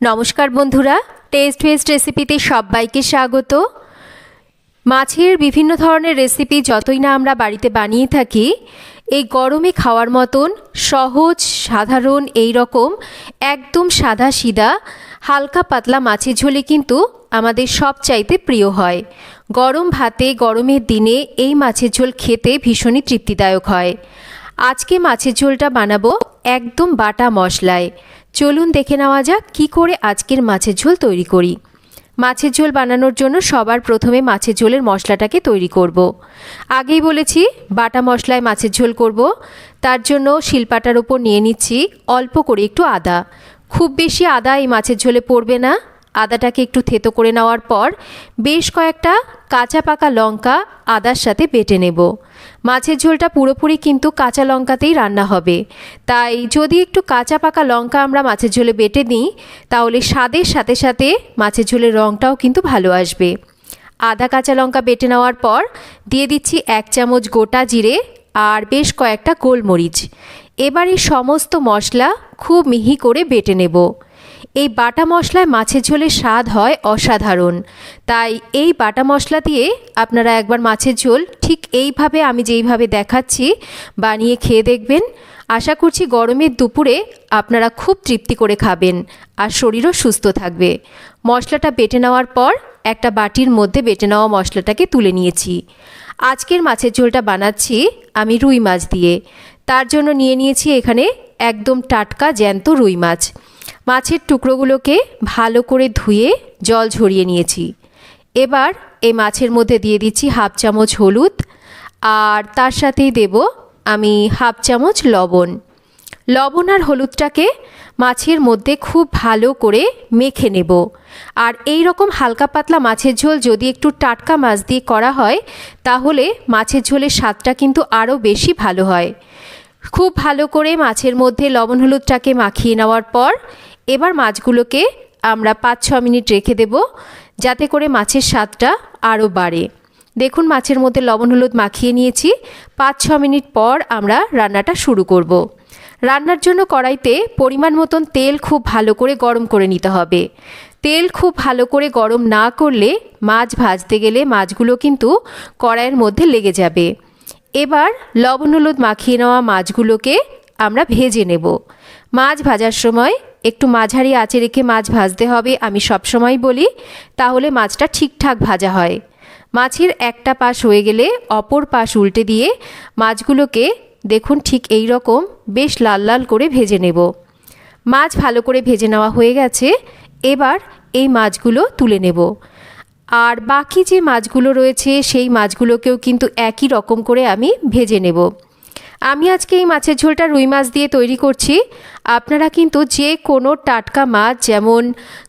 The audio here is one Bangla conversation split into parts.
নমস্কার বন্ধুরা টেস্ট ওয়েস্ট রেসিপিতে সবাইকে স্বাগত। মাছের বিভিন্ন ধরনের রেসিপি যতই না আমরা বাড়িতে বানিয়ে থাকি, এই গরমে খাওয়ার মতন সহজ, সাধারণ এই রকম একদম সাদা সিধা হালকা পাতলা মাছের ঝোলে কিন্তু আমাদের সব চাইতে প্রিয় হয়। গরম ভাতে, গরমের দিনে এই মাছের ঝোল খেতে ভীষণই তৃপ্তিদায়ক হয়। আজকে মাছের ঝোলটা বানাবো একদম বাটা মশলায়। চলুন দেখে নেওয়া যাক কী করে আজকের মাছের ঝোল তৈরি করি। মাছের ঝোল বানানোর জন্য সবার প্রথমে মাছের ঝোলের মশলাটাকে তৈরি করব। আগেই বলেছি, বাটা মশলায় মাছের ঝোল করব। তার জন্য শিলপাটার ওপর নিয়ে নিচ্ছি অল্প করে একটু আদা। খুব বেশি আদা এই মাছের ঝোলে পড়বে না। আদাটাকে একটু থেতো করে নেওয়ার পর বেশ কয়েকটা কাঁচা পাকা লঙ্কা আদার সাথে বেটে নেব। মাছের ঝোলটা পুরোপুরি কিন্তু কাঁচা লঙ্কাতেই রান্না হবে। তাই যদি একটু কাঁচা পাকা লঙ্কা আমরা মাছের ঝোলে বেটে দিই তাহলে স্বাদের সাথে সাথে মাছের ঝোলের রঙটাও কিন্তু ভালো আসবে। আদা কাঁচা লঙ্কা বেটে নেওয়ার পর দিয়ে দিচ্ছি এক চামচ গোটা জিরে আর বেশ কয়েকটা গোলমরিচ। এবার এই সমস্ত মশলা খুব মিহি করে বেটে নেব। এই বাটা মশলায় মাছের ঝোলের স্বাদ হয় অসাধারণ। তাই এই বাটা মশলা দিয়ে আপনারা একবার মাছের ঝোল ঠিক এইভাবে আমি যেইভাবে দেখাচ্ছি বানিয়ে খেয়ে দেখবেন। আশা করছি গরমের দুপুরে আপনারা খুব তৃপ্তি করে খাবেন আর শরীরও সুস্থ থাকবে। মশলাটা বেটে নেওয়ার পর একটা বাটির মধ্যে বেটে নেওয়া মশলাটাকে তুলে নিয়েছি। আজকের মাছের ঝোলটা বানাচ্ছি আমি রুই মাছ দিয়ে। তার জন্য নিয়ে নিয়েছি এখানে একদম টাটকা জ্যান্ত রুই মাছ। মাছের টুকরোগুলোকে ভালো করে ধুয়ে জল ঝরিয়ে নিয়েছি। এবার এই মাছের মধ্যে দিয়ে দিচ্ছি হাফ চামচ হলুদ আর তার সাথেই দেব আমি হাফ চামচ লবণ। লবণ আর হলুদটাকে মাছের মধ্যে খুব ভালো করে মেখে নেব। আর এই রকম হালকা পাতলা মাছের ঝোল যদি একটু টাটকা মাছ দিয়ে করা হয়, তাহলে মাছের ঝোলের স্বাদটা কিন্তু আরও বেশি ভালো হয়। খুব ভালো করে মাছের মধ্যে লবণ হলুদটাকে মাখিয়ে নেওয়ার পর এবার মাছগুলোকে আমরা পাঁচ ছ মিনিট রেখে দেব, যাতে করে মাছের স্বাদটা আরও বাড়ে। দেখুন, মাছের মধ্যে লবণ, হলুদ মাখিয়ে নিয়েছি। পাঁচ ছ মিনিট পর আমরা রান্নাটা শুরু করব। রান্নার জন্য কড়াইতে পরিমাণ মতন তেল খুব ভালো করে গরম করে নিতে হবে। তেল খুব ভালো করে গরম না করলে মাছ ভাজতে গেলে মাছগুলো কিন্তু কড়াইয়ের মধ্যে লেগে যাবে। এবার লবণ, হলুদ মাখিয়ে নেওয়া মাছগুলোকে আমরা ভেজে নেব। মাছ ভাজার সময় একটু মাঝারি আঁচে রেখে মাছ ভাজতে হবে, আমি সবসময় বলি, তাহলে মাছটা ঠিকঠাক ভাজা হয়। মাছের একটা পাশ হয়ে গেলে অপর পাশ উল্টে দিয়ে মাছগুলোকে দেখুন ঠিক এই রকম বেশ লাল লাল করে ভেজে নেব। মাছ ভালো করে ভেজে নেওয়া হয়ে গেছে, এবার এই মাছগুলো তুলে নেব। আর বাকি যে মাছগুলো রয়েছে, সেই মাছগুলোকেও কিন্তু একই রকম করে আমি ভেজে নেব। আমি আজকে এই মাছের ঝোলটা রুই মাছ দিয়ে তৈরি করছি। আপনারা কিন্তু যে কোনো টাটকা মাছ, যেমন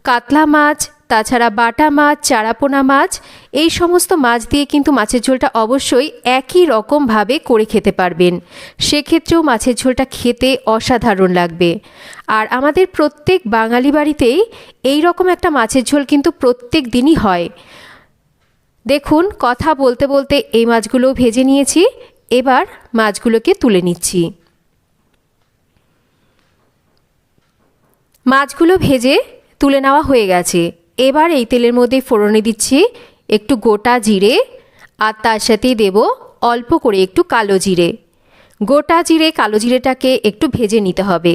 কাতলা মাছ, তাছাড়া বাটা মাছ, চারাপোনা মাছ, এই সমস্ত মাছ দিয়ে কিন্তু মাছের ঝোলটা অবশ্যই একই রকমভাবে করে খেতে পারবেন। সেক্ষেত্রেও মাছের ঝোলটা খেতে অসাধারণ লাগবে। আর আমাদের প্রত্যেক বাঙালি বাড়িতেই এই রকম একটা মাছের ঝোল কিন্তু প্রত্যেক দিনই হয়। দেখুন, কথা বলতে বলতে এই মাছগুলোও ভেজে নিয়েছি। এবার মাছগুলোকে তুলে নিচ্ছি। মাছগুলো ভেজে তুলে নেওয়া হয়ে গেছে। এবার এই তেলের মধ্যে ফোড়নে দিচ্ছি একটু গোটা জিরে আর তার সাথেই দেব অল্প করে একটু কালো জিরে। গোটা জিরে, কালো জিরেটাকে একটু ভেজে নিতে হবে।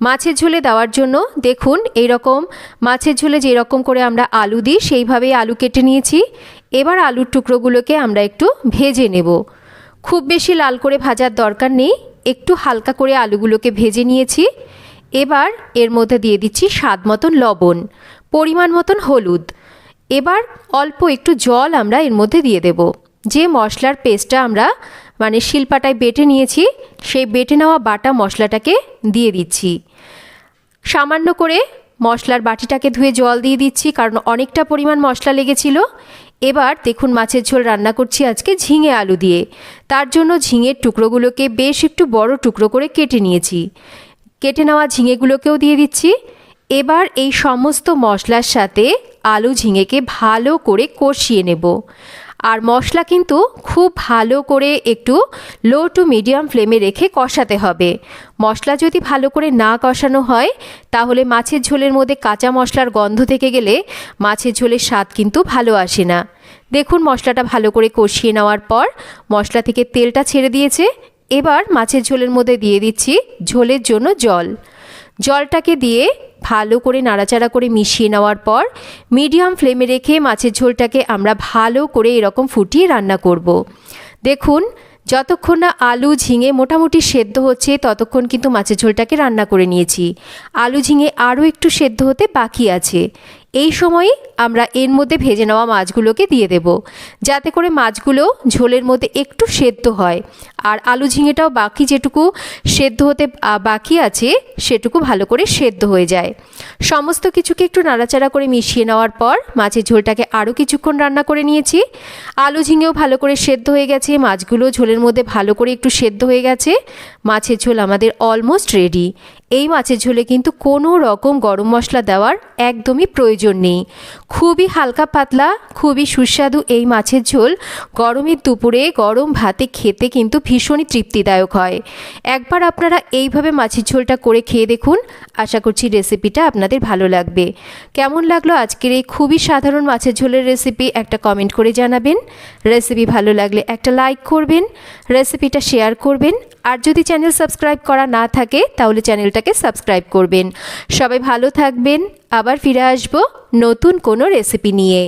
মাছের ঝোলে দেওয়ার জন্য দেখুন এই রকম মাছের ঝোলে যেরকম করে আমরা আলু দিই, সেইভাবেই আলু কেটে নিয়েছি। এবার আলুর টুকরোগুলোকে আমরা একটু ভেজে নেব। খুব বেশি লাল করে ভাজার দরকার নেই, একটু হালকা করে আলুগুলোকে ভেজে নিয়েছি। এবার এর মধ্যে দিয়ে দিচ্ছি স্বাদ মতন লবণ, পরিমাণ মতন হলুদ। এবার অল্প একটু জল আমরা এর মধ্যে দিয়ে দেব। যে মশলার পেস্টটা আমরা মানে শিলপাটায় বেটে নিয়েছি, সেই বেটে নেওয়া বাটা মশলাটাকে দিয়ে দিচ্ছি। সামান্য করে মশলার বাটিটাকে ধুয়ে জল দিয়ে দিচ্ছি, কারণ অনেকটা পরিমাণ মশলা লেগেছিল। এবার দেখুন মাছের ঝোল রান্না করছি আজকে ঝিঙে আলু দিয়ে। তার জন্য ঝিঙের টুকরোগুলোকে বেশ একটু বড় টুকরো করে কেটে নিয়েছি। কেটে নেওয়া ঝিঙেগুলোকেও দিয়ে দিচ্ছি। এবার এই সমস্ত মশলার সাথে আলু ঝিঙেকে ভালো করে কষিয়ে নেব। আর মশলা কিন্তু খুব ভালো করে একটু লো টু মিডিয়াম ফ্লেমে রেখে কষাতে হবে। মশলা যদি ভালো করে না কষানো হয়, তাহলে মাছের ঝোলের মধ্যে কাঁচা মশলার গন্ধ থেকে গেলে মাছের ঝোলের স্বাদ কিন্তু ভালো আসে না। দেখুন মশলাটা ভালো করে কষিয়ে নেওয়ার পর মশলা থেকে তেলটা ছেড়ে দিয়েছে। এবার মাছের ঝোলের মধ্যে দিয়ে দিচ্ছি ঝোলের জন্য জল। জলটাকে দিয়ে ভালো করে নাড়াচাড়া করে মিশিয়ে নেওয়ার পর মিডিয়াম ফ্লেমে রেখে মাছের ঝোলটাকে আমরা ভালো করে এরকম ফুটিয়ে রান্না করব। দেখুন, যতক্ষণ না আলু ঝিঙে মোটামুটি সেদ্ধ হচ্ছে, ততক্ষণ কিন্তু মাছের ঝোলটাকে রান্না করে নিয়েছি আলু ঝিঙে আরও একটু সেদ্ধ হতে বাকি আছে এই সময়ে আমরা এর মধ্যে ভেজে নেওয়া মাছগুলোকে দিয়ে দেব। যাতে করে মাছগুলো ঝোলের মধ্যে একটু সেদ্ধ হয়। আর আলু ঝিঙেটাও বাকি যেটুকু সেদ্ধ হতে বাকি আছে, সেটুকু ভালো করে সেদ্ধ হয়ে যায়। সমস্ত কিছুকে একটু নাড়াচাড়া করে মিশিয়ে নেওয়ার পর মাছের ঝোলটাকে আরও কিছুক্ষণ রান্না করে নিয়েছি। আলু ঝিঙেও ভালো করে সেদ্ধ হয়ে গেছে, মাছগুলো ঝোলের মধ্যে ভালো করে একটু সেদ্ধ হয়ে গেছে। মাছের ঝোল আমাদের অলমোস্ট রেডি। এই মাছের ঝোলে কিন্তু কোনো রকম গরম মশলা দেওয়ার একদমই প্রয়োজন নেই। খুবই হালকা পাতলা, খুবই সুস্বাদু এই মাছের ঝোল গরমের দুপুরে গরম ভাতে খেতে কিন্তু ভীষণই তৃপ্তিদায়ক হয়। একবার আপনারা এইভাবে মাছের ঝোলটা করে খেয়ে দেখুন, আশা করছি রেসিপিটা আপনাদের ভালো লাগবে। কেমন লাগল আজকের এই খুবই সাধারণ মাছের ঝোলের রেসিপি একটা কমেন্ট করে জানাবেন। রেসিপি ভালো লাগলে একটা লাইক করবেন, রেসিপিটা শেয়ার করবেন। আর যদি চ্যানেল সাবস্ক্রাইব করা না থাকে, তাহলে চ্যানেলটাকে সাবস্ক্রাইব করবেন। সবাই ভালো থাকবেন। আবার ফিরে আসব নতুন কোনো রেসিপি নিয়ে।